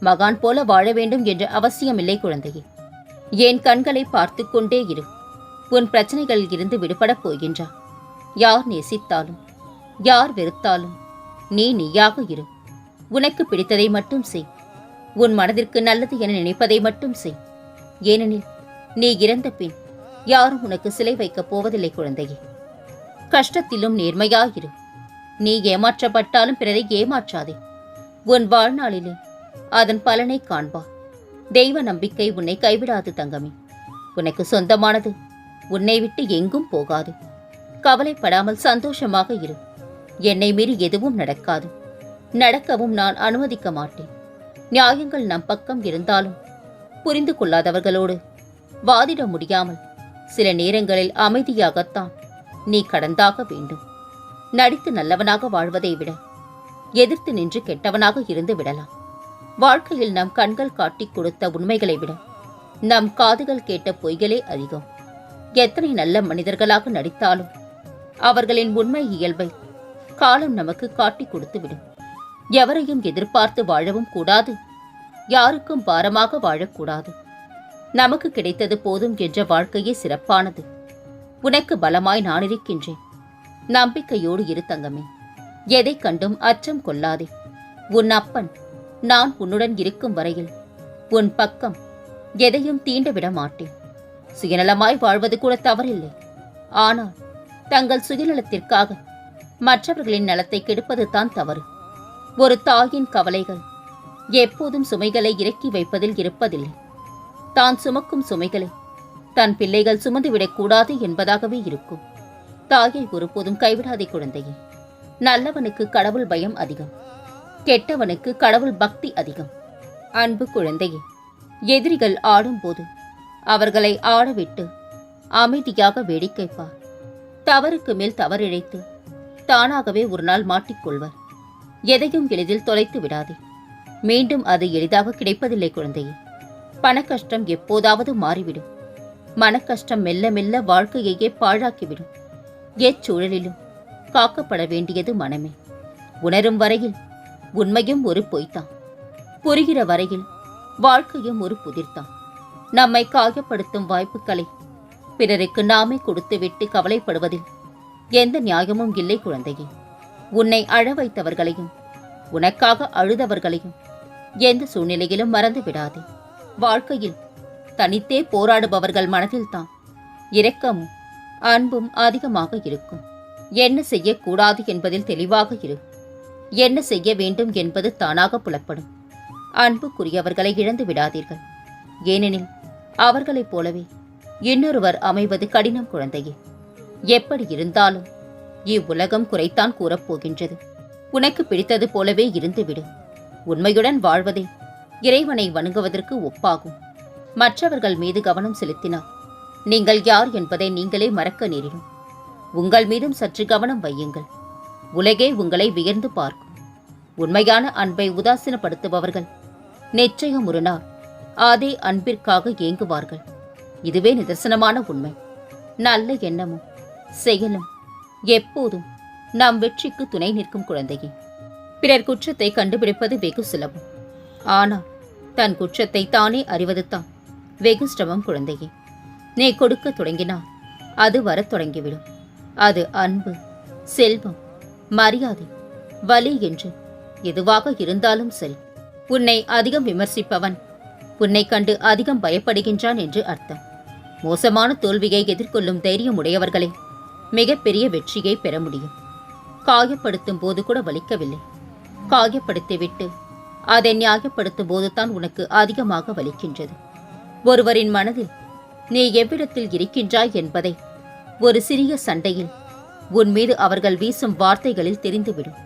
மகான் போல வாழ வேண்டும் என்ற அவசியமில்லை குழந்தையே. என் கண்களை பார்த்து கொண்டே இரு. உன் பிரச்சனைகளில் இருந்து விடுபடப் போகின்றா. யார் நேசித்தாலும் யார் வெறுத்தாலும் நீ நீயாக இரு. உனக்கு பிடித்ததை மட்டும் செய். உன் மனதிற்கு நல்லது என நினைப்பதை மட்டும் செய். ஏனெனில் நீ இறந்த பின் யாரும் உனக்கு சிலை வைக்கப் போவதில்லை குழந்தையே. கஷ்டத்திலும் நேர்மையாயிரு. நீ ஏமாற்றப்பட்டாலும் பிறரை ஏமாற்றாதே. உன் வாழ்நாளிலே அதன் பலனை காண்பா. தெய்வ நம்பிக்கை உன்னை கைவிடாது தங்கமே. உனக்கு சொந்தமானது உன்னை விட்டு எங்கும் போகாது. கவலைப்படாமல் சந்தோஷமாக இரு. என்னை மீறி எதுவும் நடக்காது. நடக்கவும் நான் அனுமதிக்க மாட்டேன். நியாயங்கள் நம் பக்கம் இருந்தாலும் புரிந்து கொள்ளாதவர்களோடு வாதிட முடியாமல் சில நேரங்களில் அமைதியாகத்தான் நீ கடந்தாக வேண்டும். நடித்து நல்லவனாக வாழ்வதை விட எதிர்த்து நின்று கெட்டவனாக இருந்து விடலாம். வாழ்க்கையில் நம் கண்கள் காட்டிக் கொடுத்த உண்மைகளை விட நம் காதுகள் கேட்ட பொய்களே அதிகம். எத்தனை நல்ல மனிதர்களாக நடித்தாலும் அவர்களின் உண்மை இயல்பை காலம் நமக்கு காட்டிக் கொடுத்துவிடும். எவரையும் எதிர்பார்த்து வாழவும் கூடாது. யாருக்கும் பாரமாக வாழக்கூடாது. நமக்கு கிடைத்தது போதும் என்ற வாழ்க்கையே சிறப்பானது. உனக்கு பலமாய் நான் இருக்கின்றேன் நம்பிக்கையோடு இரு தங்கமே. எதை கண்டும் அச்சம் கொள்ளாதே. உன் அப்பன் நான் உன்னுடன் இருக்கும் வரையில் உன் பக்கம் எதையும் தீண்ட விட மாட்டேன். சுயநலமாய் வாழ்வது கூட தவறில்லை. ஆனால் தங்கள் சுயநலத்திற்காக மற்றவர்களின் நலத்தை கெடுப்பது தான் தவறு. ஒரு தாயின் கவலைகள் எப்போதும் சுமைகளை இறக்கி வைப்பதில் இருப்பதில்லை. தான் சுமக்கும் சுமைகளை தன் பிள்ளைகள் சுமந்துவிடக்கூடாது என்பதாகவே இருக்கும். தாயை ஒருபோதும் கைவிடாதே குழந்தையே. நல்லவனுக்கு கடவுள் பயம் அதிகம். கெட்டவனுக்கு கடவுள் பக்தி அதிகம். அன்பு குழந்தையே எதிரிகள் ஆடும்போது அவர்களை ஆடவிட்டு அமைதியாக வேடிக்கை பார். தவறுக்கு மேல் தவறிழைத்து தானாகவே ஒரு நாள் மாட்டிக்கொள்வர். எதையும் எளிதில் தொலைத்து விடாதே. மீண்டும் அது எளிதாக கிடைப்பதில்லை குழந்தையே. பணக்கஷ்டம் எப்போதாவது மாறிவிடும். மனக்கஷ்டம் மெல்ல மெல்ல வாழ்க்கையையே பாழாக்கிவிடும். எச்சூழலிலும் காக்கப்பட வேண்டியது மனமே. உணரும் வரையில் உண்மையும் ஒரு பொய்தான். புரிகிற வரையில் வாழ்க்கையும் ஒரு புதிர்தான். நம்மை காயப்படுத்தும் வாய்ப்புகளை பிறருக்கு நாமே கொடுத்துவிட்டு கவலைப்படுவதில் எந்த நியாயமும் இல்லை குழந்தையே. உன்னை அழ வைத்தவர்களையும் உனக்காக அழுதவர்களையும் எந்த சூழ்நிலையிலும் மறந்து விடாதே. வாழ்க்கையில் தனித்தே போராடுபவர்கள் மனதில்தான் இரக்கமும் அன்பும் அதிகமாக இருக்கும். என்ன செய்யக்கூடாது என்பதில் தெளிவாக இரு. என்ன செய்ய வேண்டும் என்பது தானாக புலப்படும். அன்புக்குரியவர்களை இழந்து விடாதீர்கள். ஏனெனில் அவர்களைப் போலவே இன்னொருவர் அமைவது கடினம் குழந்தையே. எப்படி இருந்தாலும் இவ்வுலகம் குறைத்தான் கூறப்போகின்றது. உனக்கு பிடித்தது போலவே இருந்துவிடு. உண்மையுடன் வாழ்வதே இறைவனை வணங்குவதற்கு ஒப்பாகும். மற்றவர்கள் மீது கவனம் செலுத்தினால் நீங்கள் யார் என்பதை நீங்களே மறக்க நேரிடும். உங்கள் மீதும் சற்று கவனம் வையுங்கள். உலகே உங்களை வியர்ந்து பார்க்கும். உண்மையான அன்பை உதாசீனப்படுத்துபவர்கள். நிச்சயம் ஒரு நாள் அதே அன்பிற்காக ஏங்குவார்கள். இதுவே நிதர்சனமான உண்மை. நல்ல எண்ணமும் செயலும் எப்போதும் நம் வெற்றிக்கு துணை நிற்கும் குழந்தையே. பிறர் குற்றத்தை கண்டுபிடிப்பது வெகு சுலபம். ஆனால் தன் குற்றத்தை தானே அறிவது தான் வெகு சிரமம் குழந்தையே. நீ கொடுக்க தொடங்கினால் அது வரத் தொடங்கிவிடும். அது அன்பு செல்வம் மரியாதை வலி என்று எதுவாக இருந்தாலும் சரி உன்னை அதிகம் விமர்சிப்பவன் உன்னை கண்டு அதிகம் பயப்படுகின்றான் என்று அர்த்தம். மோசமான தோல்வியை எதிர்கொள்ளும் தைரியம் உடையவர்களே மிகப்பெரிய வெற்றியை பெற முடியும். காயப்படுத்தும் போது கூட வலிக்கவில்லை. காயப்படுத்திவிட்டு அதை நியாயப்படுத்தும் போதுதான் உனக்கு அதிகமாக வலிக்கின்றது. ஒருவரின் மனதில் நீ எவ்விடத்தில் இருக்கின்றாய்? என்பதை ஒரு சிறிய சண்டையில் உன் மீது அவர்கள் வீசும் வார்த்தைகளில் தெரிந்துவிடும்.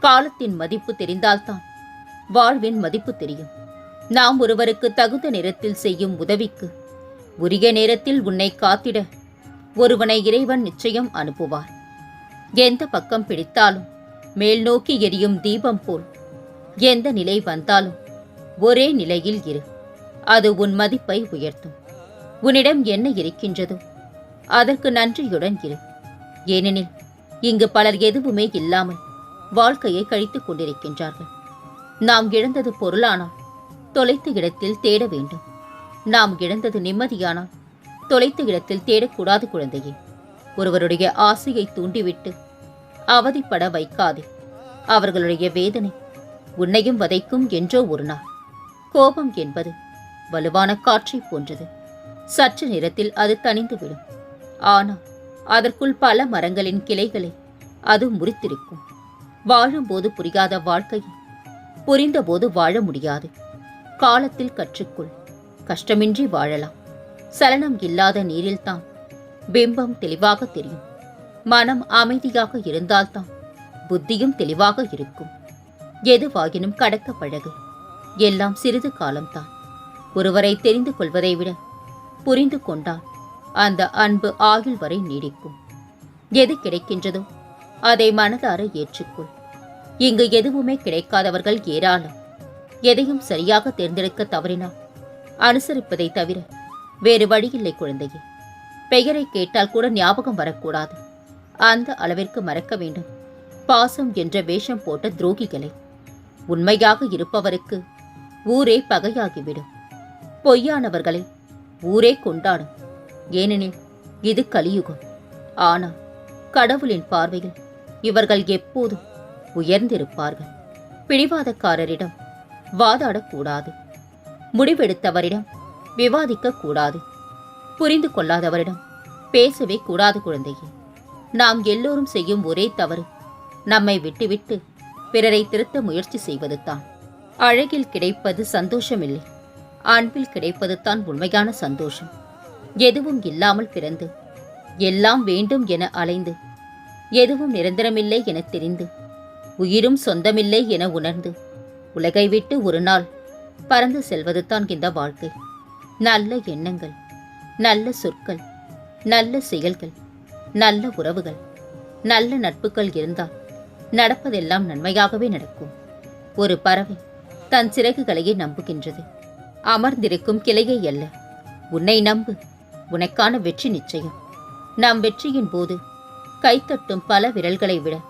காலத்தின் மதிப்பு தெரிந்தால்தான் வாழ்வின் மதிப்பு தெரியும். நாம் ஒருவருக்கு தகுந்த நேரத்தில் செய்யும் உதவிக்கு உரிய நேரத்தில் உன்னை காத்திட ஒருவனை இறைவன் நிச்சயம் அனுப்புவார். எந்த பக்கம் பிடித்தாலும் மேல் நோக்கி எரியும் தீபம் போல் எந்த நிலை வந்தாலும் ஒரே நிலையில் இரு. அது உன் மதிப்பை உயர்த்தும். உன்னிடம் என்ன இருக்கின்றதோ அதற்கு நன்றியுடன் இரு. ஏனெனில் இங்கு பலர் எதுவுமே இல்லாமல் வாழ்க்கையை கழித்துக் கொண்டிருக்கின்றார்கள். நாம் இழந்தது பொருளானால் தொலைத்த இடத்தில் தேட வேண்டும். நாம் இழந்தது நிம்மதியானால் தொலைத்த இடத்தில் தேடக்கூடாது குழந்தையே. ஒருவருடைய ஆசையை தூண்டிவிட்டு அவதிப்பட வைக்காதே. அவர்களுடைய வேதனை உன்னையும் வதைக்கும் என்றோ ஒரு நாள். கோபம் என்பது வலுவான காற்றைப் போன்றது. சற்று நேரத்தில் அது தணிந்துவிடும். ஆனால் அதற்குள் பல மரங்களின் கிளைகளை அது முறித்திருக்கும். வாழும்போது புரியாத வாழ்க்கையை புரிந்தபோது வாழ முடியாது. காலத்தில் கற்றுக்கொள் கஷ்டமின்றி வாழலாம். சலனம் இல்லாத நீரில்தான் பிம்பம் தெளிவாக தெரியும். மனம் அமைதியாக இருந்தால்தான் புத்தியும் தெளிவாக இருக்கும். எதுவாகினும் கடக்க பழகு. எல்லாம் சிறிது காலம்தான். ஒருவரை தெரிந்து கொள்வதை விட புரிந்து கொண்டால் அந்த அன்பு ஆயுள் வரை நீடிக்கும். எது கிடைக்கின்றதோ அதை மனதார ஏற்றுக்கொள். இங்கு எதுவுமே கிடைக்காதவர்கள் ஏராளம். எதையும் சரியாக தேர்ந்தெடுக்க தவறினால் அனுசரிப்பதை தவிர வேறு வழியில்லை குழந்தையே. பெயரை கேட்டால் கூட ஞாபகம் வரக்கூடாது. அந்த அளவிற்கு மறக்க வேண்டும். பாசம் என்ற வேஷம் போட்ட துரோகிகளை. உண்மையாக இருப்பவருக்கு ஊரே பகையாகிவிடும். பொய்யானவர்களை ஊரே கொண்டாடும். ஏனெனில் இது கலியுகம். ஆனால் கடவுளின் பார்வையில் இவர்கள் எப்போதும் உயர்ந்திருப்பார்கள். பிடிவாதக்காரரிடம் வாதாடக்கூடாது. முடிவெடுத்தவரிடம் விவாதிக்க கூடாது புரிந்து கொள்ளாதவரிடம் பேசவே கூடாது குழந்தையே. நாம் எல்லோரும் செய்யும் ஒரே தவறு நம்மை விட்டுவிட்டு பிறரை திருத்த முயற்சி செய்வதுதான் அழகில் கிடைப்பது சந்தோஷமில்லை. அன்பில் கிடைப்பது தான் உண்மையான சந்தோஷம். எதுவும் இல்லாமல் பிறந்து எல்லாம் வேண்டும் என அலைந்து எதுவும் நிரந்தரமில்லை என தெரிந்து உயிரும் சொந்தமில்லை என உணர்ந்து உலகை விட்டு ஒரு நாள் பறந்து செல்வதுதான் இந்த வாழ்க்கை. நல்ல எண்ணங்கள் நல்ல சொற்கள் நல்ல செயல்கள் நல்ல உறவுகள் நல்ல நட்புகள் இருந்தால் நடப்பதெல்லாம் நன்மையாகவே நடக்கும். ஒரு பறவை தன் சிறகுகளையே நம்புகின்றது. அமர்ந்திருக்கும் கிளையை அல்ல உன்னை நம்பு. உனக்கான வெற்றி நிச்சயம். நாம் வெற்றியின் போது கைத்தட்டும் பல விரல்களை விட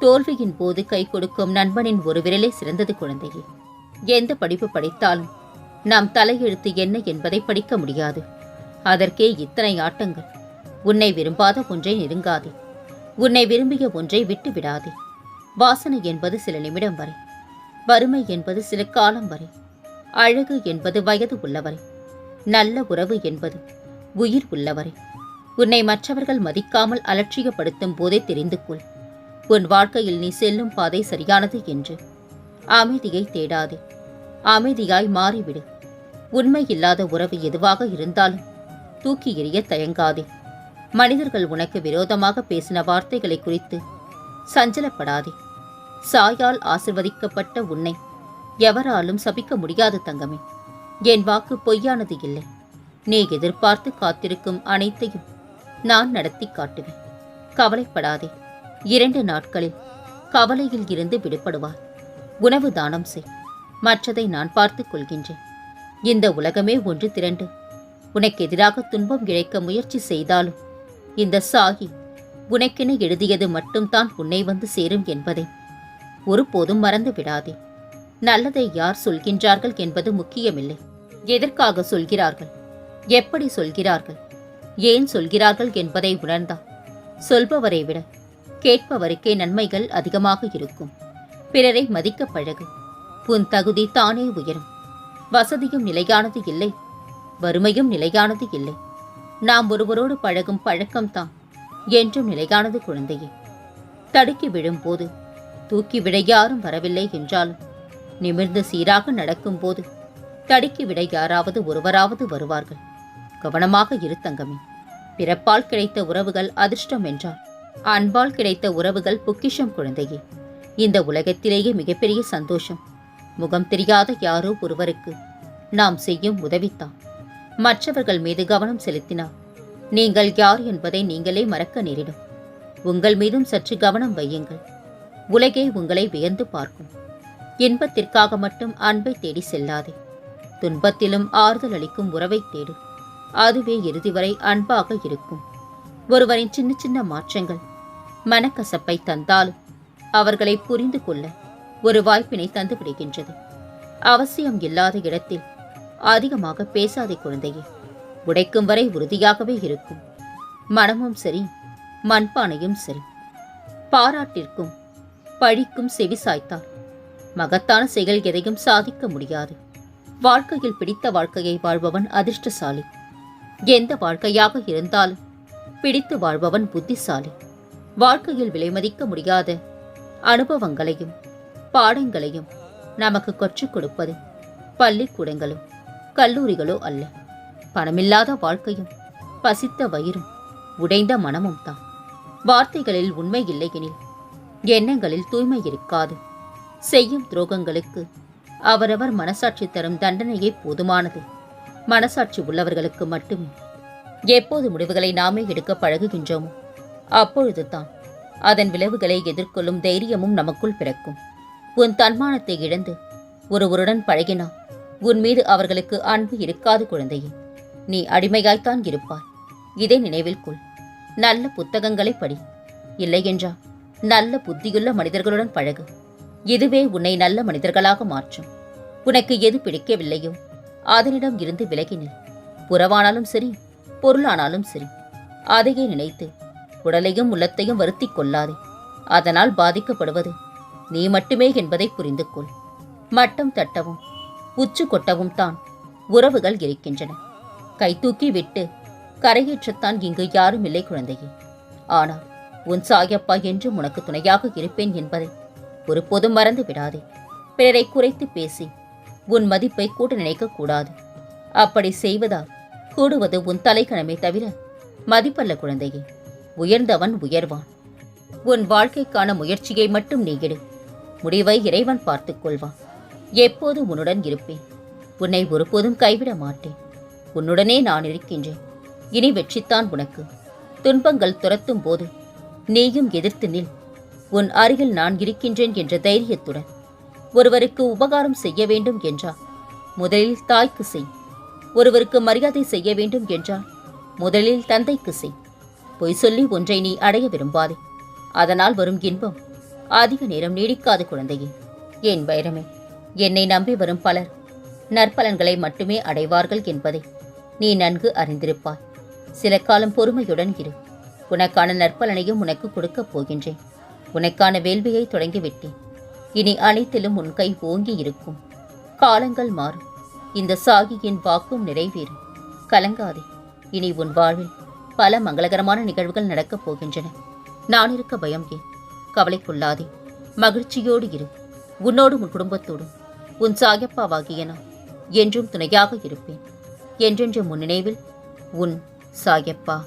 தோல்வியின் போது கை கொடுக்கும் நண்பனின் ஒரு விரலே சிறந்தது குழந்தையே. எந்த படிப்பு படித்தாலும் நாம் தலையெழுத்து என்ன என்பதை படிக்க முடியாது. அதற்கே இத்தனை ஆட்டங்கள். உன்னை விரும்பாத ஒன்றை நெருங்காதே. உன்னை விரும்பிய ஒன்றை விட்டு விடாதே. வாசனை என்பது சில நிமிடம் வரை. வறுமை என்பது சில காலம் வரை. அழகு என்பது வயது உள்ளவரை. நல்ல உறவு என்பது உயிர் உள்ளவரை. உன்னை மற்றவர்கள் மதிக்காமல் அலட்சியப்படுத்தும் போதே தெரிந்து கொள். உன் வாழ்க்கையில் நீ செல்லும் பாதை சரியானது என்று. அமைதியை தேடாதே. அமைதியாய் மாறிவிடு. உண்மை இல்லாத உறவு எதுவாக இருந்தாலும் தூக்கி எறிய தயங்காதே. மனிதர்கள் உனக்கு விரோதமாக பேசின வார்த்தைகளை குறித்து சஞ்சலப்படாதே. சாயால் ஆசிர்வதிக்கப்பட்ட உன்னை எவராலும் சபிக்க முடியாது தங்கமே. என் வாக்கு பொய்யானது இல்லை. நீ எதிர்பார்த்து காத்திருக்கும் அனைத்தையும் நான் நடத்தி காட்டுவேன். கவலைப்படாதே. இரண்டு நாட்களில் கவலையில் இருந்து விடுபடுவார் உணவு தானம் செய். மற்றதை நான் பார்த்துக் கொள்கின்றேன். இந்த உலகமே ஒன்று திரண்டு. உனக்கு எதிராக துன்பம் இழைக்க முயற்சி செய்தாலும் இந்த சாகி உனக்கென எழுதியது மட்டும்தான் உன்னை வந்து சேரும் என்பதை. ஒருபோதும் மறந்து விடாதே. நல்லதை யார் சொல்கின்றார்கள் என்பது முக்கியமில்லை. எதற்காக சொல்கிறார்கள்? எப்படி சொல்கிறார்கள்? ஏன் சொல்கிறார்கள் என்பதை உணர்ந்தால் சொல்பவரை விட கேட்பவருக்கே நன்மைகள் அதிகமாக இருக்கும். பிறரை மதிக்க பழகு. உன் தகுதி தானே உயரும். வசதியும் நிலையானது இல்லை. வறுமையும் நிலையானது இல்லை. நாம் ஒருவரோடு பழகும் பழக்கம்தான் என்றும் நிலையானது குழந்தையே. தடுக்கி விழும்போது தூக்கி விட யாரும் வரவில்லை என்றாலும் நிமிர்ந்து சீராக நடக்கும்போது தடுக்கி விட யாராவது ஒருவராவது வருவார்கள். கவனமாக இரு தங்கமே. பிறப்பால் கிடைத்த உறவுகள் அதிர்ஷ்டம் என்றால் அன்பால் கிடைத்த உறவுகள் பொக்கிஷம் குழந்தையே. இந்த உலகத்திலேயே மிகப்பெரிய சந்தோஷம். முகம் தெரியாத யாரோ ஒருவருக்கு நாம் செய்யும் உதவித்தான். மற்றவர்கள் மீது கவனம் செலுத்தினார். நீங்கள் யார் என்பதை நீங்களே மறக்க நேரிடும். உங்கள் மீதும் சற்று கவனம் வையுங்கள். உலகே உங்களை வியந்து பார்க்கும். இன்பத்திற்காக மட்டும் அன்பை தேடி செல்லாதே. துன்பத்திலும் ஆறுதல் அளிக்கும் உறவை தேடு. அதுவே இறுதி வரை அன்பாக இருக்கும். ஒருவரின் சின்ன சின்ன மாற்றங்கள் மனக்கசப்பை தந்தாலும் அவர்களை புரிந்து கொள்ள ஒரு வாய்ப்பினை தந்து விடுகின்றது. அவசியம் இல்லாத இடத்தில் அதிகமாக பேசாதே குழந்தையே உடைக்கும் வரை உறுதியாகவே இருக்கும். மனமும் சரி மண்பானையும் சரி. பாராட்டிற்கும் பழிக்கும் செவி சாய்த்தால் மகத்தான செயல் எதையும் சாதிக்க முடியாது. வாழ்க்கையில் பிடித்த வாழ்க்கையை வாழ்பவன் அதிர்ஷ்டசாலி. எந்த வாழ்க்கையாக இருந்தாலும் பிடித்து வாழ்பவன் புத்திசாலி. வாழ்க்கையில் விலைமதிக்க முடியாத அனுபவங்களையும் பாடங்களையும் நமக்கு கற்றுக் கொடுப்பது பள்ளிக்கூடங்களோ கல்லூரிகளோ அல்ல. பணமில்லாத வாழ்க்கையும் பசித்த வயிறும் உடைந்த மனமும் தான். வார்த்தைகளில் உண்மை இல்லையெனில் எண்ணங்களில் தூய்மை இருக்காது. செய்யும் துரோகங்களுக்கு அவரவர் மனசாட்சி தரும் தண்டனையே போதுமானது. மனசாட்சி உள்ளவர்களுக்கு மட்டுமே. எப்போது முடிவுகளை நாமே எடுக்க பழகுகின்றோமோ? அப்பொழுதுதான். அதன் விளைவுகளை எதிர்கொள்ளும் தைரியமும் நமக்குள் பிறக்கும். உன் தன்மானத்தை இழந்து ஒருவருடன் பழகினால் உன் மீது அவர்களுக்கு அன்பு இருக்காது குழந்தையே. நீ அடிமையாய்த்தான் இருப்பாய். இதை நினைவில் கொள். நல்ல புத்தகங்களை படி. இல்லையென்றா நல்ல புத்தியுள்ள மனிதர்களுடன் பழகு. இதுவே உன்னை நல்ல மனிதர்களாக மாற்றும். உனக்கு எது பிடிக்கவில்லையோ அதனிடம் இருந்து விலகினேன் புறவானாலும் சரி பொருளானாலும் சரி அதையே நினைத்து உடலையும் உள்ளத்தையும் வருத்திக் கொள்ளாதே. அதனால் பாதிக்கப்படுவது நீ மட்டுமே என்பதை புரிந்து கொள். மட்டம் தட்டவும் உச்சு கொட்டவும் தான் உறவுகள் இருக்கின்றன. கை தூக்கி விட்டு கரையேற்றத்தான் இங்கு யாரும் இல்லை குழந்தையே. ஆனால் உன் சாயப்பா என்றும் உனக்கு துணையாக இருப்பேன் என்பதை ஒருபோதும் மறந்து விடாதே. பிறரை குறைத்து பேசி உன் மதிப்பை கூட்ட நினைக்க கூடாது. அப்படி செய்வதால் கூடுவது உன் தலைக்கணமே தவிர மதிப்பல்ல குழந்தையே. உயர்ந்தவன் உயர்வான். உன் வாழ்க்கைக்கான முயற்சியை மட்டும் நீ எடு. முடிவை இறைவன் பார்த்துக் கொள்வான். எப்போது உன்னுடன் இருப்பேன். உன்னை ஒருபோதும் கைவிட மாட்டேன். உன்னுடனே நான் இருக்கின்றேன். இனி வெற்றித்தான் உனக்கு. துன்பங்கள் துரத்தும் போது நீயும் எதிர்த்து நில். உன் அருகில் நான் இருக்கின்றேன் என்ற தைரியத்துடன். ஒருவருக்கு உபகாரம் செய்ய வேண்டும் என்றால் முதலில் தாய்க்கு செய். ஒருவருக்கு மரியாதை செய்ய வேண்டும் என்றால் முதலில் தந்தைக்கு செய். பொய் சொல்லி ஒன்றை நீ அடைய விரும்பாதே. அதனால் வரும் இன்பம் அதிக நேரம் நீடிக்காது குழந்தையே. என் வைரமே என்னை நம்பி வரும் பலர் நற்பலன்களை மட்டுமே அடைவார்கள் என்பதை. நீ நன்கு அறிந்திருப்பாய். சில காலம் பொறுமையுடன் இரு. உனக்கான நற்பலனையும் உனக்கு கொடுக்கப் போகின்றேன். உனக்கான வேள்வியை தொடங்கிவிட்டேன். இனி அனைத்திலும் உன் கை ஓங்கி இருக்கும். காலங்கள் மாறும். இந்த சாகியின் வாக்கும் நிறைவேறும். கலங்காதே. இனி உன் வாழ்வில் பல மங்களகரமான நிகழ்வுகள் நடக்கப் போகின்றன. நான் இருக்க பயம் ஏன்? கவலைக்குள்ளாதே மகிழ்ச்சியோடு இரு. உன்னோடும் உன் குடும்பத்தோடும் உன் சாயப்பாவாகிய நான் என்றும் துணையாக இருப்பேன். என்றென்றும் உன் நினைவில் உன் சாயப்பா.